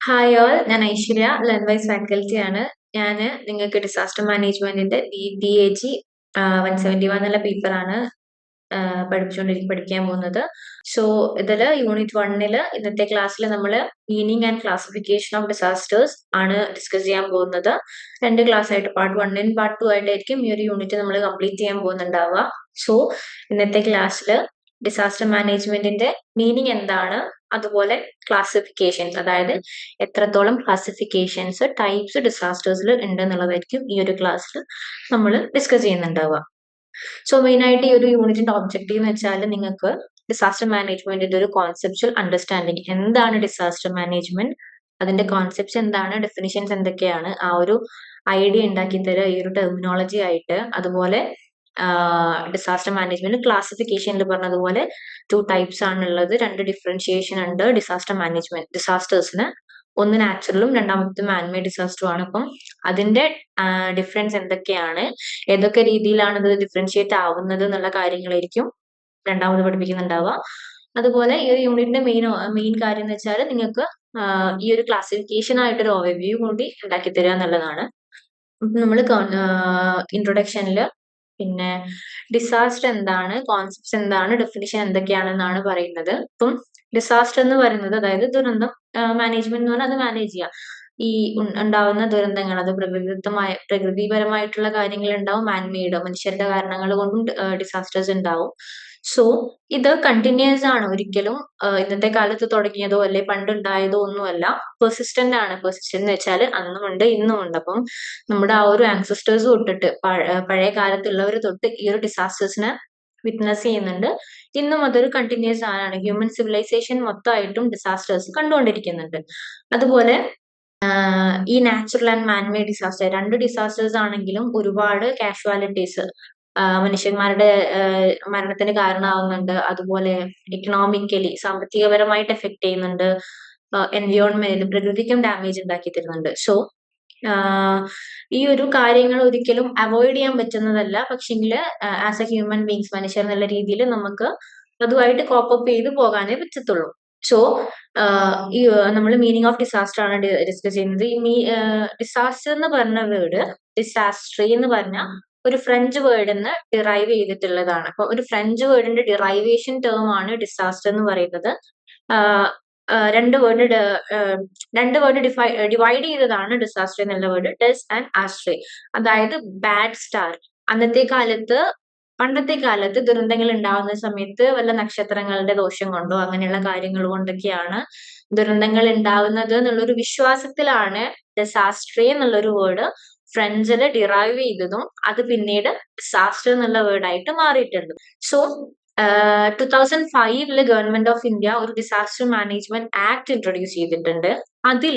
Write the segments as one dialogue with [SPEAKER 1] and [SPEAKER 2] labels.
[SPEAKER 1] Hi all ഞാൻ Aishwarya learn wise faculty ആണ്. ഞാൻ നിങ്ങൾക്ക് ഡിസാസ്റ്റർ മാനേജ്മെന്റിന്റെ B B A G one seventy one എന്നുള്ള പേപ്പറാണ് പഠിച്ചുകൊണ്ടിരിക്കും പഠിക്കാൻ പോകുന്നത്. സോ ഇതിൽ യൂണിറ്റ് വണ്ണിൽ ഇന്നത്തെ ക്ലാസ്സിൽ നമ്മൾ meaning and classification of disasters ആണ് ഡിസ്കസ് ചെയ്യാൻ പോകുന്നത്. രണ്ട് ക്ലാസ് ആയിട്ട് പാർട്ട് വണ്ണും പാർട്ട് ടു ആയിട്ടായിരിക്കും ഈ ഒരു യൂണിറ്റ് നമ്മൾ കംപ്ലീറ്റ് ചെയ്യാൻ പോകുന്നുണ്ടാവുക. സോ ഇന്നത്തെ ക്ലാസ്സിൽ ഡിസാസ്റ്റർ മാനേജ്മെന്റിന്റെ മീനിങ് എന്താണ്? അതുപോലെ ക്ലാസിഫിക്കേഷൻസ് അതായത് എത്രത്തോളം ക്ലാസിഫിക്കേഷൻസ് ടൈപ്സ് ഡിസാസ്റ്റേഴ്സിൽ ഉണ്ട് എന്നുള്ളതായിരിക്കും ഈ ഒരു ക്ലാസ്സിൽ നമ്മൾ ഡിസ്കസ് ചെയ്യുന്നുണ്ടാവുക. സോ മെയിൻ ആയിട്ട് ഈ ഒരു യൂണിറ്റിന്റെ ഒബ്ജക്റ്റീവ് എന്ന് വെച്ചാൽ നിങ്ങൾക്ക് ഡിസാസ്റ്റർ മാനേജ്മെന്റിന്റെ ഒരു കോൺസെപ്ച്വൽ അണ്ടർസ്റ്റാൻഡിങ് എന്താണ് ഡിസാസ്റ്റർ മാനേജ്മെന്റ് അതിന്റെ കോൺസെപ്റ്റ്സ് എന്താണ്? ഡെഫിനിഷൻസ് എന്തൊക്കെയാണ്? ആ ഒരു ഐഡിയ ഉണ്ടാക്കി തരിക ഈ ഒരു ടെർമിനോളജി ആയിട്ട്. അതുപോലെ ഡിസാസ്റ്റർ മാനേജ്മെന്റ് ക്ലാസിഫിക്കേഷനിൽ പറഞ്ഞതുപോലെ ടു ടൈപ്സ് ആണുള്ളത്. രണ്ട് ഡിഫറൻഷിയേഷൻ ഉണ്ട് ഡിസാസ്റ്റർ മാനേജ്മെന്റ് ഡിസാസ്റ്റേഴ്സിന് ഒന്ന് നാച്ചുറലും രണ്ടാമത്തെ മാൻമേഡ് ഡിസാസ്റ്ററും ആണ്. അപ്പം അതിന്റെ ഡിഫറൻസ് എന്തൊക്കെയാണ്? ഏതൊക്കെ രീതിയിലാണ് ഇത് ഡിഫറൻഷിയേറ്റ് ആവുന്നത് എന്നുള്ള കാര്യങ്ങളായിരിക്കും രണ്ടാമത് പഠിപ്പിക്കുന്നുണ്ടാവുക. അതുപോലെ ഈ ഒരു യൂണിറ്റിന്റെ മെയിൻ മെയിൻ കാര്യം എന്ന് വെച്ചാൽ നിങ്ങൾക്ക് ഈ ഒരു ക്ലാസിഫിക്കേഷൻ ആയിട്ടൊരു ഓവർവ്യൂ കൂടി ഉണ്ടാക്കി തരിക എന്നുള്ളതാണ്. നമ്മൾ ഇൻട്രൊഡക്ഷനിൽ പിന്നെ ഡിസാസ്റ്റർ എന്താണ് കോൺസെപ്റ്റ്സ് എന്താണ് ഡെഫിനിഷൻ എന്തൊക്കെയാണെന്നാണ് പറയുന്നത്. ഇപ്പം ഡിസാസ്റ്റർ എന്ന് പറയുന്നത് അതായത് ദുരന്തം മാനേജ്മെന്റ് എന്ന് പറഞ്ഞാൽ അത് മാനേജ് ചെയ്യുക ഈ ഉണ്ടാവുന്ന ദുരന്തങ്ങൾ അത് പ്രകൃതിദത്തമായ പ്രകൃതിപരമായിട്ടുള്ള കാര്യങ്ങൾ ഉണ്ടാവും മാൻമെയ്ഡ് മനുഷ്യരുടെ കാരണങ്ങൾ കൊണ്ടും ഡിസാസ്റ്റേഴ്സ് ഉണ്ടാവും. സോ ഇത് കണ്ടിന്യൂസ് ആണ്. ഒരിക്കലും ഇന്നത്തെ കാലത്ത് തുടങ്ങിയതോ അല്ലെ പണ്ടുണ്ടായതോ ഒന്നുമല്ല. പെർസിസ്റ്റന്റ് ആണ്. പെർസിസ്റ്റന്റ് എന്ന് വെച്ചാൽ അന്നും ഉണ്ട് ഇന്നും ഉണ്ട് അപ്പം നമ്മുടെ ആ ഒരു ആൻസിസ്റ്റേഴ്സ് തൊട്ടിട്ട് പഴയ കാലത്തുള്ളവർ തൊട്ട് ഈ ഒരു ഡിസാസ്റ്റേഴ്സിനെ വിറ്റ്നസ് ചെയ്യുന്നുണ്ട്. ഇന്നും അതൊരു കണ്ടിന്യൂസ് ആണ് ഹ്യൂമൻ സിവിലൈസേഷൻ മൊത്തമായിട്ടും ഡിസാസ്റ്റേഴ്സ് കണ്ടുകൊണ്ടിരിക്കുന്നുണ്ട്. അതുപോലെ ഈ നാച്ചുറൽ ആൻഡ് മാൻമേഡ് ഡിസാസ്റ്റർ രണ്ട് ഡിസാസ്റ്റേഴ്സ് ആണെങ്കിലും ഒരുപാട് കാഷ്വാലിറ്റീസ് മനുഷ്യന്മാരുടെ മരണത്തിന് കാരണമാവുന്നുണ്ട്. അതുപോലെ എക്കണോമിക്കലി സാമ്പത്തികപരമായിട്ട് എഫക്ട് ചെയ്യുന്നുണ്ട്. എൻവയോൺമെന്റിലും പ്രകൃതിക്കും ഡാമേജ് ഉണ്ടാക്കി തരുന്നുണ്ട്. സോ ഈ ഒരു കാര്യങ്ങൾ ഒരിക്കലും അവോയ്ഡ് ചെയ്യാൻ പറ്റുന്നതല്ല. പക്ഷെങ്കിൽ ആസ് എ ഹ്യൂമൻ ബീങ്സ് മനുഷ്യർ എന്നുള്ള രീതിയിൽ നമുക്ക് അതുമായിട്ട് കോപ്പപ്പ് ചെയ്ത് പോകാനേ പറ്റത്തുള്ളൂ. സോ ഈ നമ്മൾ മീനിങ് ഓഫ് ഡിസാസ്റ്റർ ആണ് ഡിസ്കസ് ചെയ്യുന്നത്. ഈ മീ ഡിസാസ്റ്റർ എന്ന് പറഞ്ഞ വേർഡ് ഡിസാസ്ട്രി എന്ന് പറഞ്ഞ ഒരു ഫ്രഞ്ച് വേർഡിൽ നിന്ന് ഡിറൈവ് ചെയ്തിട്ടുള്ളതാണ്. അപ്പൊ ഒരു ഫ്രഞ്ച് വേർഡിന്റെ ഡിറൈവേഷൻ ടേം ആണ് ഡിസാസ്റ്റർ എന്ന് പറയുന്നത്. രണ്ട് വേർഡ് രണ്ട് വേർഡ് ഡിഫൈ ഡിവൈഡ് ചെയ്തതാണ് ഡിസാസ്റ്റർ എന്നുള്ള വേർഡ് ഡെസ് ആൻഡ് ആസ്ട്രേ അതായത് ബാഡ് സ്റ്റാർ അന്നത്തെ കാലത്ത് പണ്ടത്തെ കാലത്ത് ദുരന്തങ്ങൾ ഉണ്ടാകുന്ന സമയത്ത് വല്ല നക്ഷത്രങ്ങളുടെ ദോഷം കൊണ്ടോ അങ്ങനെയുള്ള കാര്യങ്ങൾ കൊണ്ടൊക്കെയാണ് ദുരന്തങ്ങൾ ഉണ്ടാകുന്നത് എന്നുള്ളൊരു വിശ്വാസത്തിലാണ് ഡിസാസ്ട്രേ എന്നുള്ളൊരു വേർഡ് ഫ്രഞ്ചിൽ ഡിറൈവ് ചെയ്തതും അത് പിന്നീട് ഡിസാസ്റ്റർ എന്നുള്ള വേർഡായിട്ട് മാറിയിട്ടുണ്ട്. സോ ടു തൗസൻഡ് ഫൈവിൽ ഗവൺമെന്റ് ഓഫ് ഇന്ത്യ ഒരു ഡിസാസ്റ്റർ മാനേജ്മെന്റ് ആക്ട് ഇൻട്രൊഡ്യൂസ് ചെയ്തിട്ടുണ്ട്. അതിൽ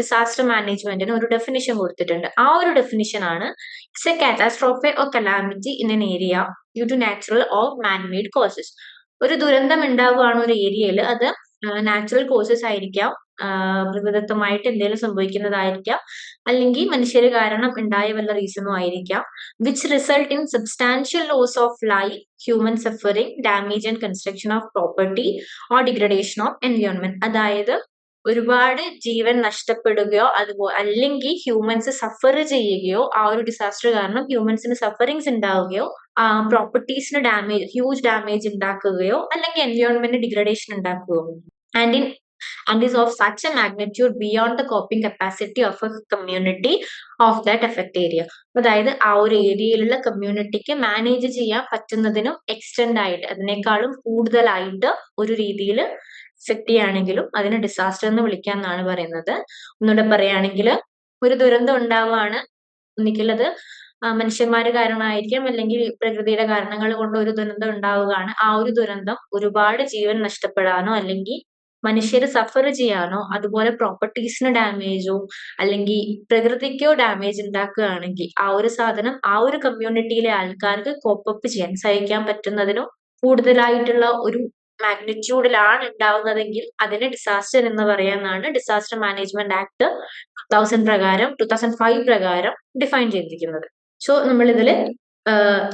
[SPEAKER 1] ഡിസാസ്റ്റർ മാനേജ്മെന്റിന് ഒരു ഡെഫിനിഷൻ കൊടുത്തിട്ടുണ്ട്. ആ ഒരു ഡെഫിനിഷൻ ആണ് it's a catastrophe or calamity in an area due to natural or man-made causes ഒരു ദുരന്തം ഉണ്ടാവുകയാണ് ഒരു ഏരിയയിൽ അത് നാച്ചുറൽ കോസസ് ആയിരിക്കാം. പ്രകൃതത്വമായിട്ട് എന്തെങ്കിലും സംഭവിക്കുന്നതായിരിക്കാം. അല്ലെങ്കിൽ മനുഷ്യർ കാരണം ഉണ്ടായ വല്ല റീസണും ആയിരിക്കാം. Which result in substantial loss of life human suffering damage and construction of property or degradation of environment അതായത് ഒരുപാട് ജീവൻ നഷ്ടപ്പെടുകയോ അതുപോലെ അല്ലെങ്കിൽ ഹ്യൂമൻസ് സഫർ ചെയ്യുകയോ ആ ഒരു ഡിസാസ്റ്റർ കാരണം ഹ്യൂമൻസിന് സഫറിങ്സ് ഉണ്ടാവുകയോ പ്രോപ്പർട്ടീസിന് ഡാമേജ് ഹ്യൂജ് ഡാമേജ് ഉണ്ടാക്കുകയോ അല്ലെങ്കിൽ environment degradation ഉണ്ടാക്കുകയോ. And in and is of such a magnitude beyond the coping capacity of a community of that affect area. അതായത് ആ ഒരു ഏരിയയിലുള്ള കമ്മ്യൂണിറ്റിക്ക് മാനേജ് ചെയ്യാൻ പറ്റുന്നതിനും എക്സ്റ്റെൻഡ് ആയിട്ട് അതിനേക്കാളും കൂടുതലായിട്ട് ഒരു രീതിയിൽ എഫക്ട് ചെയ്യുകയാണെങ്കിലും അതിനെ ഡിസാസ്റ്റർ എന്ന് വിളിക്കാന്നാണ് പറയുന്നത്. ഒന്നുകൂടെ പറയുകയാണെങ്കിൽ ഒരു ദുരന്തം ഉണ്ടാവുകയാണ് ഒന്നിക്കൽ അത് മനുഷ്യന്മാര് കാരണമായിരിക്കും അല്ലെങ്കിൽ പ്രകൃതിയുടെ കാരണങ്ങൾ കൊണ്ട് ഒരു ദുരന്തം ഉണ്ടാവുകയാണ്. ആ ഒരു ദുരന്തം ഒരുപാട് ജീവൻ നഷ്ടപ്പെടാനോ അല്ലെങ്കിൽ മനുഷ്യര് സഫർ ചെയ്യാനോ അതുപോലെ പ്രോപ്പർട്ടീസിന് ഡാമേജോ അല്ലെങ്കിൽ പ്രകൃതിക്കോ ഡാമേജ് ഉണ്ടാക്കുകയാണെങ്കിൽ ആ ഒരു സാധനം ആ ഒരു കമ്മ്യൂണിറ്റിയിലെ ആൾക്കാർക്ക് കോപ്പപ്പ് ചെയ്യാൻ സഹിക്കാൻ പറ്റുന്നതിനോ കൂടുതലായിട്ടുള്ള ഒരു മാഗ്നിറ്റ്യൂഡിലാണ് ഉണ്ടാവുന്നതെങ്കിൽ അതിന് ഡിസാസ്റ്റർ എന്ന് പറയാനാണ് disaster management act two thousand പ്രകാരം ടു തൗസൻഡ് ഫൈവ് പ്രകാരം ഡിഫൈൻ ചെയ്തിരിക്കുന്നത്. സോ നമ്മൾ ഇതിൽ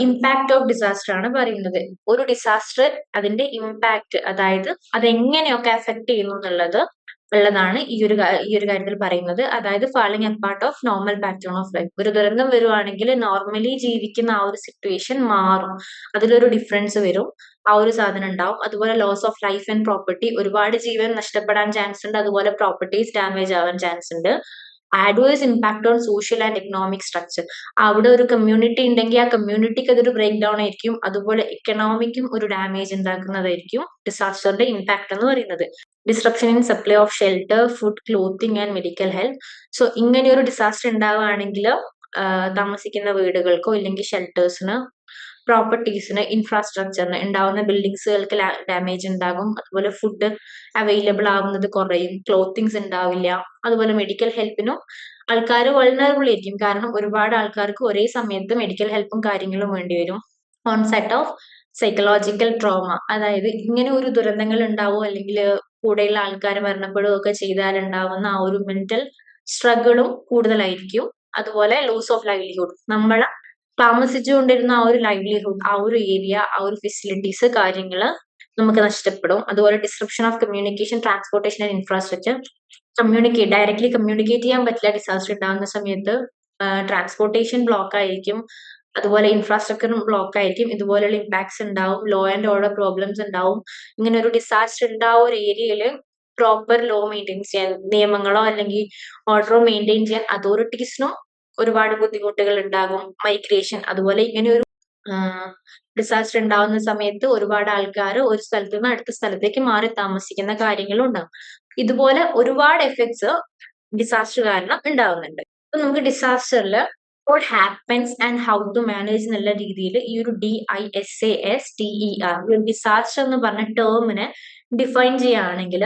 [SPEAKER 1] ഇമ്പാക്ട് ഓഫ് ഡിസാസ്റ്റർ ആണ് പറയുന്നത്. ഒരു ഡിസാസ്റ്റർ അതിന്റെ ഇമ്പാക്ട് അതായത് അത് എങ്ങനെയൊക്കെ അഫക്ട് ചെയ്യുന്നു എന്നുള്ളത് ഉള്ളതാണ് ഈ ഒരു ഈ ഒരു കാര്യത്തിൽ പറയുന്നത്. അതായത് falling part of normal pattern of life ഒരു ദുരന്തം വരുവാണെങ്കിൽ നോർമലി ജീവിക്കുന്ന ആ ഒരു സിറ്റുവേഷൻ മാറും. അതിലൊരു ഡിഫറൻസ് വരും. ആ ഒരു സാധനം ഉണ്ടാവും. അതുപോലെ loss of life and property ഒരുപാട് ജീവൻ നഷ്ടപ്പെടാൻ ചാൻസ് ഉണ്ട്. അതുപോലെ പ്രോപ്പർട്ടീസ് ഡാമേജ് ആവാൻ ചാൻസ് ഉണ്ട്. Adverse impact on social and economic structure അവിടെ ഒരു കമ്മ്യൂണിറ്റി ഉണ്ടെങ്കിൽ ആ കമ്മ്യൂണിറ്റിക്ക് അതൊരു ബ്രേക്ക് ഡൗൺ ആയിരിക്കും. അതുപോലെ എക്കണോമിക്കും ഒരു ഡാമേജ് ഉണ്ടാക്കുന്നതായിരിക്കും ഡിസാസ്റ്ററിന്റെ ഇമ്പാക്ട് എന്ന് പറയുന്നത്. Disruption in supply of shelter food clothing and medical health so ഇങ്ങനെ ഒരു ഡിസാസ്റ്റർ ഉണ്ടാവുകയാണെങ്കിൽ താമസിക്കുന്ന വീടുകൾക്കോ ഇല്ലെങ്കിൽ ഷെൽട്ടേഴ്സിന് പ്രോപ്പർട്ടീസിന് ഇൻഫ്രാസ്ട്രക്ചറിന് ഉണ്ടാവുന്ന ബിൽഡിങ്സുകൾക്ക് ഡാമേജ് ഉണ്ടാകും അതുപോലെ ഫുഡ് അവൈലബിൾ ആവുന്നത് കുറയും. ക്ലോത്തിങ്സ് ഉണ്ടാവില്ല അതുപോലെ മെഡിക്കൽ ഹെൽപ്പിനും ആൾക്കാർ വൾണറബിൾ ആയിരിക്കും. കാരണം ഒരുപാട് ആൾക്കാർക്ക് ഒരേ സമയത്ത് മെഡിക്കൽ ഹെൽപ്പും കാര്യങ്ങളും വേണ്ടി വരും. കോൺസെപ്റ്റ് ഓഫ് സൈക്കോളജിക്കൽ ട്രോമ അതായത് ഇങ്ങനെ ഒരു ദുരന്തങ്ങൾ ഉണ്ടാവോ അല്ലെങ്കിൽ കൂടെയുള്ള ആൾക്കാർ മരണപ്പെടുകയൊക്കെ ചെയ്താൽ ഉണ്ടാവുന്ന ആ ഒരു മെന്റൽ സ്ട്രഗിളും കൂടുതലായിരിക്കും. അതുപോലെ ലൂസ് ഓഫ് ലൈവ്ലിഹുഡ് നമ്മളെ താമസിച്ചുകൊണ്ടിരുന്ന ആ ഒരു ലൈവ്ലിഹുഡ് ആ ഒരു ഏരിയ ആ ഒരു ഫെസിലിറ്റീസ് കാര്യങ്ങൾ നമുക്ക് നഷ്ടപ്പെടും. അതുപോലെ description of communication transportation and infrastructure communicate directly communicate ചെയ്യാൻ പറ്റില്ല ഡിസാസ്റ്റർ ഉണ്ടാകുന്ന സമയത്ത്. ട്രാൻസ്പോർട്ടേഷൻ ബ്ലോക്ക് ആയിരിക്കും. അതുപോലെ ഇൻഫ്രാസ്ട്രക്ചറും ബ്ലോക്ക് ആയിരിക്കും. ഇതുപോലെയുള്ള ഇമ്പാക്ട്സ് ഉണ്ടാവും. ലോ ആൻഡ് ഓർഡർ പ്രോബ്ലംസ് ഉണ്ടാവും. ഇങ്ങനെ ഒരു ഡിസാസ്റ്റർ ഉണ്ടാവുന്ന ഒരു ഏരിയയിൽ പ്രോപ്പർ ലോ മെയിന്റെയിൻ ചെയ്യാൻ നിയമങ്ങളോ അല്ലെങ്കിൽ ഓർഡറോ മെയിന്റെയിൻ ചെയ്യാൻ അതോറിറ്റീസിനും ഒരുപാട് ബുദ്ധിമുട്ടുകൾ ഉണ്ടാകും. മൈഗ്രേഷൻ അതുപോലെ ഇങ്ങനെ ഒരു ഡിസാസ്റ്റർ ഉണ്ടാകുന്ന സമയത്ത് ഒരുപാട് ആൾക്കാർ ഒരു സ്ഥലത്തു നിന്ന് അടുത്ത സ്ഥലത്തേക്ക് മാറി താമസിക്കുന്ന കാര്യങ്ങളും ഉണ്ടാകും. ഇതുപോലെ ഒരുപാട് എഫക്ട്സ് ഡിസാസ്റ്റർ കാരണം ഉണ്ടാവുന്നുണ്ട്. അപ്പൊ നമുക്ക് ഡിസാസ്റ്ററിൽ what happens and how to manage എന്നുള്ള രീതിയിൽ ഈ ഒരു D I S A S T E R disaster എന്ന് പറഞ്ഞ ടേമിനെ ഡിഫൈൻ ചെയ്യുകയാണെങ്കിൽ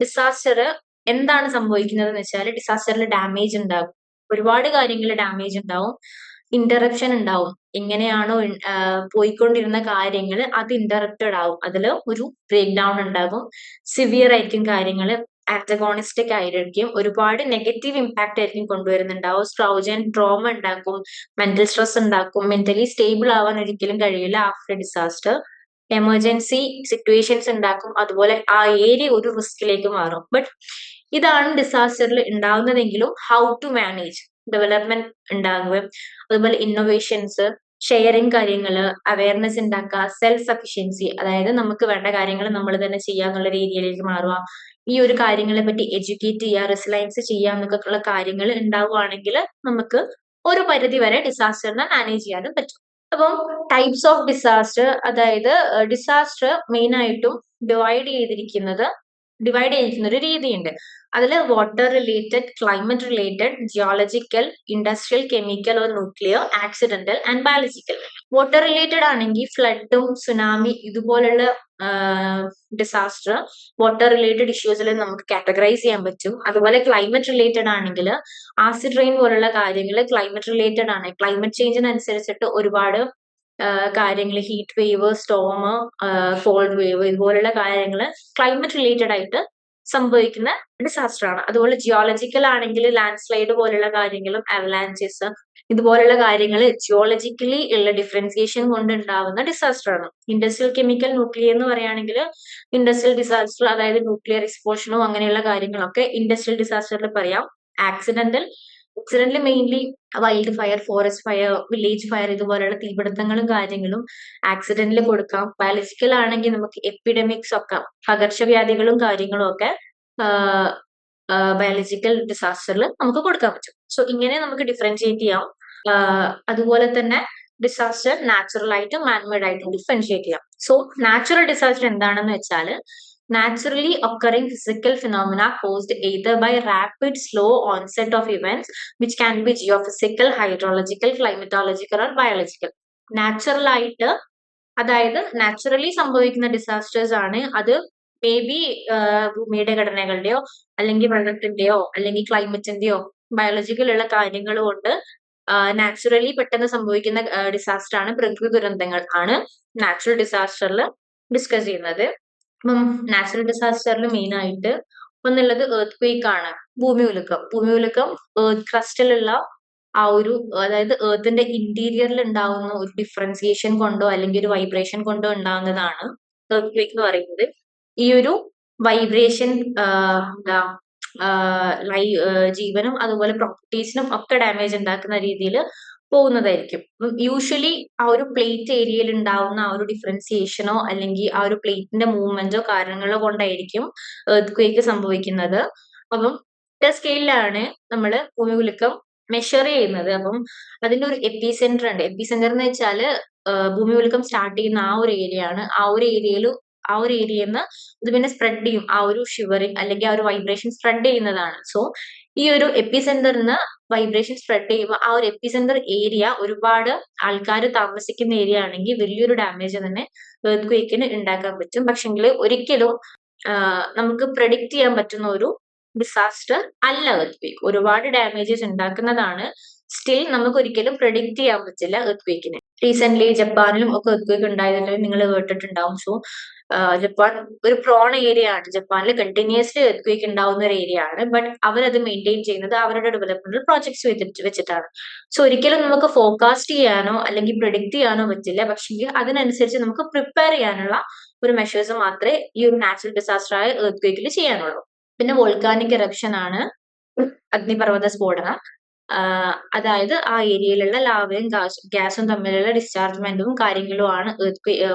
[SPEAKER 1] ഡിസാസ്റ്റർ എന്താണ് സംഭവിക്കുന്നത് എന്ന് വെച്ചാൽ ഡിസാസ്റ്ററിൽ ഡാമേജ് ഉണ്ടാകും. ഒരുപാട് കാര്യങ്ങൾ ഡാമേജ് ഉണ്ടാവും ഇന്ററപ്ഷൻ ഉണ്ടാവും എങ്ങനെയാണോ പോയിക്കൊണ്ടിരുന്ന കാര്യങ്ങൾ അത് ഇന്ററപ്റ്റഡ് ആവും. അതിൽ ഒരു ബ്രേക്ക് ഡൗൺ ഉണ്ടാകും സിവിയർ ആയിരിക്കും കാര്യങ്ങൾ ആറ്റഗോണിസ്റ്റിക് ആയിരിക്കും. ഒരുപാട് നെഗറ്റീവ് ഇമ്പാക്ട് ആയിരിക്കും കൊണ്ടുവരുന്നുണ്ടാവും. സ്ട്രൗജൻ ട്രോമ ഉണ്ടാക്കും മെന്റൽ സ്ട്രെസ് ഉണ്ടാക്കും മെന്റലി സ്റ്റേബിൾ ആവാൻ ഒരിക്കലും കഴിയില്ല ആഫ്റ്റർ ഡിസാസ്റ്റർ എമർജൻസി സിറ്റുവേഷൻസ് ഉണ്ടാക്കും അതുപോലെ ആ ഏരിയ ഒരു റിസ്കിലേക്ക് മാറും. ബട്ട് ഇതാണ് ഡിസാസ്റ്ററിൽ ഉണ്ടാകുന്നതെങ്കിലും ഹൗ ടു മാനേജ് ഡെവലപ്മെന്റ് ഉണ്ടാകുകയും അതുപോലെ ഇന്നോവേഷൻസ് ഷെയറിങ് കാര്യങ്ങൾ അവയർനെസ് ഉണ്ടാക്കുക സെൽഫ് സഫിഷ്യൻസി അതായത് നമുക്ക് വേണ്ട കാര്യങ്ങൾ നമ്മൾ തന്നെ ചെയ്യുക എന്നുള്ള രീതിയിലേക്ക് മാറുക. ഈ ഒരു കാര്യങ്ങളെ പറ്റി എഡ്യൂക്കേറ്റ് ചെയ്യുക റിസലൈൻസ് ചെയ്യുക എന്നൊക്കെ ഉള്ള കാര്യങ്ങൾ ഉണ്ടാവുകയാണെങ്കിൽ നമുക്ക് ഒരു പരിധി വരെ ഡിസാസ്റ്ററിനെ മാനേജ് ചെയ്യാനും പറ്റും. അപ്പം ടൈപ്സ് ഓഫ് ഡിസാസ്റ്റർ അതായത് ഡിസാസ്റ്റർ മെയിൻ ആയിട്ടും ഡിവൈഡ് ചെയ്തിരിക്കുന്നത് ഡിവൈഡ് ചെയ്തിരിക്കുന്ന ഒരു രീതിയുണ്ട്. അതിൽ water related climate related geological industrial chemical or nuclear accidental and biological water related ആണെങ്കിൽ ഫ്ലഡും സുനാമി ഇതുപോലുള്ള ഡിസാസ്റ്റർ വാട്ടർ റിലേറ്റഡ് ഇഷ്യൂസിൽ നമുക്ക് കാറ്റഗറൈസ് ചെയ്യാൻ പറ്റും. അതുപോലെ ക്ലൈമറ്റ് റിലേറ്റഡ് ആണെങ്കിൽ ആസിഡ് റെയിൻ പോലുള്ള കാര്യങ്ങൾ ക്ലൈമറ്റ് റിലേറ്റഡ് ആണ്. ക്ലൈമറ്റ് ചേഞ്ചിനനുസരിച്ചിട്ട് ഒരുപാട് കാര്യങ്ങൾ heat wave storm cold wave ഇതുപോലുള്ള കാര്യങ്ങൾ ക്ലൈമറ്റ് റിലേറ്റഡ് ആയിട്ട് സംഭവിക്കുന്ന ഡിസാസ്റ്റർ ആണ്. അതുപോലെ ജിയോളജിക്കൽ ആണെങ്കിൽ ലാൻഡ് സ്ലൈഡ് പോലുള്ള കാര്യങ്ങളും അവലാൻസസ് ഇതുപോലുള്ള കാര്യങ്ങൾ ജിയോളജിക്കലി ഉള്ള ഡിഫറൻസിയേഷൻ കൊണ്ട് ഉണ്ടാവുന്ന ഡിസാസ്റ്റർ ആണ്. ഇൻഡസ്ട്രിയൽ കെമിക്കൽ ന്യൂക്ലിയർ എന്ന് പറയുകയാണെങ്കിൽ ഇൻഡസ്ട്രിയൽ ഡിസാസ്റ്റർ അതായത് ന്യൂക്ലിയർ എക്സ്പോഷനോ അങ്ങനെയുള്ള കാര്യങ്ങളൊക്കെ ഇൻഡസ്ട്രിയൽ ഡിസാസ്റ്ററിൽ പറയാം. ആക്സിഡന്റൽ ആക്സിഡന്റിൽ mainly wild fire forest fire village fire ഇതുപോലെയുള്ള തീപിടുത്തങ്ങളും കാര്യങ്ങളും ആക്സിഡന്റിൽ കൊടുക്കാം. ബയോളജിക്കൽ ആണെങ്കിൽ നമുക്ക് എപ്പിഡമിക്സ് ഒക്കെ പകർച്ചവ്യാധികളും കാര്യങ്ങളും ഒക്കെ ബയോളജിക്കൽ ഡിസാസ്റ്ററിൽ നമുക്ക് കൊടുക്കാൻ പറ്റും. സോ ഇങ്ങനെ നമുക്ക് ഡിഫറൻഷിയേറ്റ് ചെയ്യാം. അതുപോലെ തന്നെ ഡിസാസ്റ്റർ നാച്ചുറൽ ആയിട്ടും മാൻമേഡ് ആയിട്ടും ഡിഫറൻഷിയേറ്റ് ചെയ്യാം. സോ നാച്ചുറൽ ഡിസാസ്റ്റർ എന്താണെന്ന് വെച്ചാൽ naturally occurring physical phenomena caused either by rapid slow onset of events which can be geophysical hydrological climatological or biological. Natural ആയിട്ട് അതായത് നാച്ചുറലി സംഭവിക്കുന്ന ഡിസാസ്റ്റേഴ്സ് ആണ്. അത് മേ ബി ഭൂമിയുടെ ഘടനകളുടെയോ അല്ലെങ്കിൽ വെള്ളത്തിന്റെയോ അല്ലെങ്കിൽ ക്ലൈമറ്റിന്റെയോ ബയോളജിക്കൽ ഉള്ള കാര്യങ്ങൾ കൊണ്ട് നാച്ചുറലി പെട്ടെന്ന് സംഭവിക്കുന്ന ഡിസാസ്റ്റർ ആണ് പ്രകൃതി ദുരന്തങ്ങൾ ആണ് നാച്ചുറൽ ഡിസാസ്റ്ററിൽ ഡിസ്കസ് ചെയ്യുന്നത്. അപ്പം നാച്ചുറൽ ഡിസാസ്റ്ററിൽ മെയിൻ ആയിട്ട് ഒന്നുള്ളത് എർത്ത് ക്വേക്ക് ആണ്. ഭൂമി ഉലുക്കം. ഭൂമി ഉലുക്കം എർത്ത് ക്രസ്റ്റിലുള്ള ആ ഒരു അതായത് എർത്തിന്റെ ഇന്റീരിയറിൽ ഉണ്ടാകുന്ന ഒരു ഡിഫറൻസിയേഷൻ കൊണ്ടോ അല്ലെങ്കിൽ ഒരു വൈബ്രേഷൻ കൊണ്ടോ ഉണ്ടാകുന്നതാണ് ഉണ്ടാവുന്നതാണ് ക്വേക്ക് എന്ന് പറയുന്നത്. ഈ ഒരു വൈബ്രേഷൻ എന്താ ജീവനും അതുപോലെ പ്രോപ്പർട്ടീസിനും ഒക്കെ ഡാമേജ് ഉണ്ടാക്കുന്ന രീതിയിൽ പോകുന്നതായിരിക്കും. യൂഷ്വലി ആ ഒരു പ്ലേറ്റ് ഏരിയയിൽ ഉണ്ടാവുന്ന ആ ഒരു ഡിഫറൻസിയേഷനോ അല്ലെങ്കിൽ ആ ഒരു പ്ലേറ്റിന്റെ മൂവ്മെന്റോ കാരണങ്ങളോ കൊണ്ടായിരിക്കും എർത്ത് ക്വേക്ക് സംഭവിക്കുന്നത്. അപ്പം സ്കെയിലാണ് നമ്മൾ ഭൂമികുലുക്കം മെഷർ ചെയ്യുന്നത്. അപ്പം അതിന്റെ ഒരു എപ്പി സെന്റർ ഉണ്ട്. എപ്പി സെന്റർ എന്ന് വെച്ചാൽ ഭൂമികുലുക്കം സ്റ്റാർട്ട് ചെയ്യുന്ന ആ ഒരു ഏരിയ ആണ്. ആ ഒരു ഏരിയയിൽ ആ ഒരു ഏരിയയിൽ നിന്ന് ഇത് പിന്നെ സ്പ്രെഡ് ചെയ്യും. ആ ഒരു ഷിവറിങ് അല്ലെങ്കിൽ ആ ഒരു വൈബ്രേഷൻ സ്പ്രെഡ് ചെയ്യുന്നതാണ്. സോ ഈ ഒരു എപ്പി നിന്ന് വൈബ്രേഷൻ സ്പ്രെഡ് ചെയ്യുമ്പോൾ ആ ഒരു എപ്പി സെന്റർ ഏരിയ ഒരുപാട് ആൾക്കാർ താമസിക്കുന്ന ഏരിയ ആണെങ്കിൽ വലിയൊരു ഡാമേജ് തന്നെ ഏർത്ത് ക്വേക്കിന് ഉണ്ടാക്കാൻ പറ്റും. പക്ഷെങ്കിൽ ഒരിക്കലും നമുക്ക് പ്രഡിക്റ്റ് ചെയ്യാൻ പറ്റുന്ന ഒരു ഡിസാസ്റ്റർ അല്ല earthquake. ഒരുപാട് ഡാമേജസ് ഉണ്ടാക്കുന്നതാണ് സ്റ്റിൽ നമുക്ക് ഒരിക്കലും പ്രഡിക്റ്റ് ചെയ്യാൻ പറ്റില്ല earthquake-നെ റീസെന്റ് ജപ്പാനിലും ഒക്കെ earthquake ഉണ്ടായതിൽ നിങ്ങൾ കേട്ടിട്ടുണ്ടാവും. സോ ജപ്പാൻ ഒരു പ്രോൺ ഏരിയ ആണ്. ജപ്പാനിൽ കണ്ടിന്യൂസ്ലി earthquake ഉണ്ടാവുന്ന ഒരു ഏരിയ ആണ്. ബട്ട് അവരത് മെയിന്റെയിൻ ചെയ്യുന്നത് അവരുടെ ഡെവലപ്മെന്റൽ പ്രോജക്ട്സ് വെച്ചിട്ട് വെച്ചിട്ടാണ്. സോ ഒരിക്കലും നമുക്ക് ഫോർകാസ്റ്റ് ചെയ്യാനോ അല്ലെങ്കിൽ പ്രിഡിക്റ്റ് ചെയ്യാനോ പറ്റില്ല. പക്ഷേ അതിനനുസരിച്ച് നമുക്ക് പ്രിപ്പയർ ചെയ്യാനുള്ള ഒരു മെഷേഴ്സ് മാത്രമേ ഈ ഒരു നാച്ചുറൽ ഡിസാസ്റ്റർ ആയ earthquake-ൽ ചെയ്യാനുള്ളൂ. പിന്നെ വോൾക്കാനിക് എറപ്ഷൻ ആണ് അഗ്നിപർവത സ്ഫോടനം. അതായത് ആ ഏരിയയിലുള്ള ലാവയും ഗ്യാസും തമ്മിലുള്ള ഡിസ്ചാർജ്മെന്റും കാര്യങ്ങളും ആണ്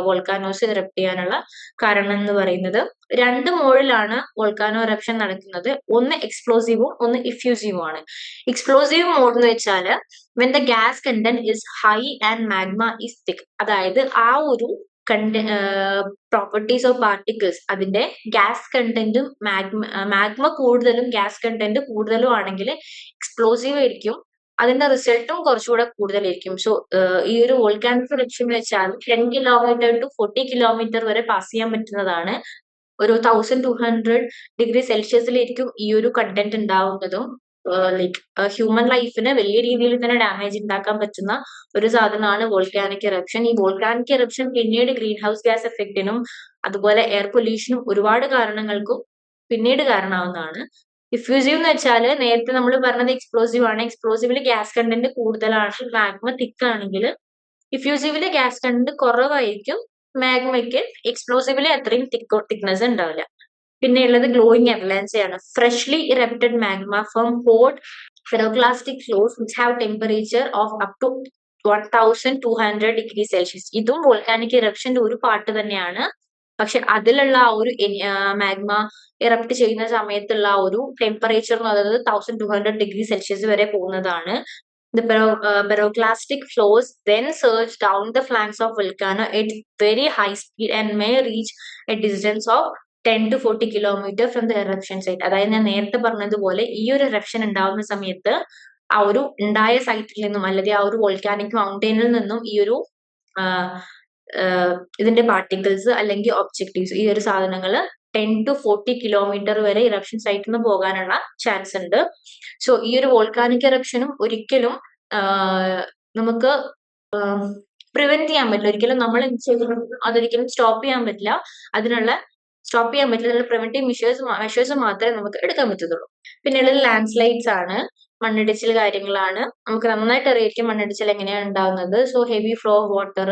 [SPEAKER 1] വോൾക്കാനോസ് ഇറപ്റ്റ് ചെയ്യാനുള്ള കാരണം എന്ന് പറയുന്നത്. രണ്ട് മോഡിലാണ് വോൾക്കാനോ ഇറപ്ഷൻ നടക്കുന്നത്. ഒന്ന് എക്സ്പ്ലോസീവും ഒന്ന് ഇഫ്യൂസീവും ആണ്. എക്സ്പ്ലോസീവ് മോഡ് എന്ന് വെച്ചാൽ when the gas content is high and magma is thick അതായത് ആ ഒരു കണ്ട പ്രോപ്പർട്ടീസ് ഓഫ് പാർട്ടിക്കിൾസ് അതിന്റെ ഗ്യാസ് കണ്ടന്റും മാഗ്മ മാഗ്മ കൂടുതലും ഗ്യാസ് കണ്ടന്റ് കൂടുതലും ആണെങ്കിൽ എക്സ്പ്ലോസീവ് ആയിരിക്കും. അതിന്റെ റിസൾട്ടും കുറച്ചുകൂടെ കൂടുതലായിരിക്കും. സോ ഈ ഒരു വോൾക്കാനിക് ലക്ഷ്യം വെച്ചാൽ ten kilometre to forty kilometre വരെ പാസ് ചെയ്യാൻ പറ്റുന്നതാണ്. ഒരു തൗസൻഡ് ടു ഹൺഡ്രഡ് ഡിഗ്രി സെൽഷ്യസിലായിരിക്കും ഈ ഒരു കണ്ടന്റ് ഉണ്ടാവുന്നതും. ലൈക്ക് ഹ്യൂമൻ ലൈഫിന് വലിയ രീതിയിൽ തന്നെ ഡാമേജ് ഉണ്ടാക്കാൻ പറ്റുന്ന ഒരു സാധനമാണ് വോൾക്കാനിക് എറപ്ഷൻ ഈ വോൾക്കാനിക് എറപ്ഷൻ പിന്നീട് ഗ്രീൻ ഹൗസ് ഗ്യാസ് എഫക്റ്റിനും അതുപോലെ എയർ പൊല്യൂഷനും ഒരുപാട് കാരണങ്ങൾക്കും പിന്നീട് കാരണമാവുന്നതാണ്. ഡിഫ്യൂസീവ് എന്ന് വെച്ചാൽ നേരത്തെ നമ്മൾ പറഞ്ഞത് എക്സ്പ്ലോസീവ് ആണ്. എക്സ്പ്ലോസീവിൽ ഗ്യാസ് കണ്ടന്റ് കൂടുതലാണ്. മാഗ്മ തിക്ക് ആണെങ്കിൽ ഡിഫ്യൂസീവിൽ ഗ്യാസ് കണ്ടന്റ് കുറവായിരിക്കും. മാഗ്മയ്ക്ക് എക്സ്പ്ലോസീവിൽ അത്രയും തിക്ക് തിക്നെസ് ഉണ്ടാവില്ല പിന്നെ ഉള്ളത് ഗ്ലോയിങ് അവലാൻസ് ആണ്. Freshly erupted magma from hot pyroclastic flows which have temperature of up to one thousand two hundred degree Celsius ഇതും വോൾക്കാനിക് ഇറപ്ഷന്റെ ഒരു പാർട്ട് തന്നെയാണ്. പക്ഷെ അതിലുള്ള ആ ഒരു മാഗ്മ ഇറപ്റ്റ് ചെയ്യുന്ന സമയത്തുള്ള ആ ഒരു ടെമ്പറേച്ചർ എന്ന് പറയുന്നത് thousand two hundred degree Celsius വരെ പോകുന്നതാണ്. The pyroclastic then surge down the flanks of volcano at very high speed and may reach a distance of ten to forty kilometre from the eruption site അതായത് ഞാൻ നേരത്തെ പറഞ്ഞതുപോലെ ഈ ഒരു eruption ഉണ്ടാവുന്ന സമയത്ത് ആ ഒരു ഉണ്ടായ സൈറ്റിൽ നിന്നും അല്ലെങ്കിൽ ആ ഒരു വോൾക്കാനിക് മൗണ്ടനിൽ നിന്നും ഈ ഒരു ഇതിന്റെ പാർട്ടിക്കിൾസ് അല്ലെങ്കിൽ ഒബ്ജക്റ്റീവ്സ് ഈ ഒരു സാധനങ്ങൾ ടെൻ ടു ഫോർട്ടി കിലോമീറ്റർ വരെ ഇറപ്ഷൻ സൈറ്റിൽ നിന്ന് പോകാനുള്ള ചാൻസ് ഉണ്ട്. സോ ഈ ഒരു വോൾക്കാനിക് ഇറപ്ഷനും ഒരിക്കലും നമുക്ക് പ്രിവെന്റ് ചെയ്യാൻ പറ്റില്ല. ഒരിക്കലും നമ്മൾ അതൊരിക്കലും സ്റ്റോപ്പ് ചെയ്യാൻ പറ്റില്ല. അതിനുള്ള സ്റ്റോപ്പ് ചെയ്യാൻ പറ്റില്ല. പ്രിവെന്റീവ് മെഷേഴ്സ് മെഷേഴ്സ് മാത്രമേ നമുക്ക് എടുക്കാൻ പറ്റത്തുള്ളൂ. പിന്നെ ഉള്ളത് ലാൻഡ് സ്ലൈഡ്സ് ആണ് മണ്ണിടിച്ചിൽ കാര്യങ്ങളാണ്. നമുക്ക് നന്നായിട്ട് അറിയായിരിക്കും മണ്ണിടിച്ചിൽ എങ്ങനെയാണ് ഉണ്ടാകുന്നത് so heavy flow of water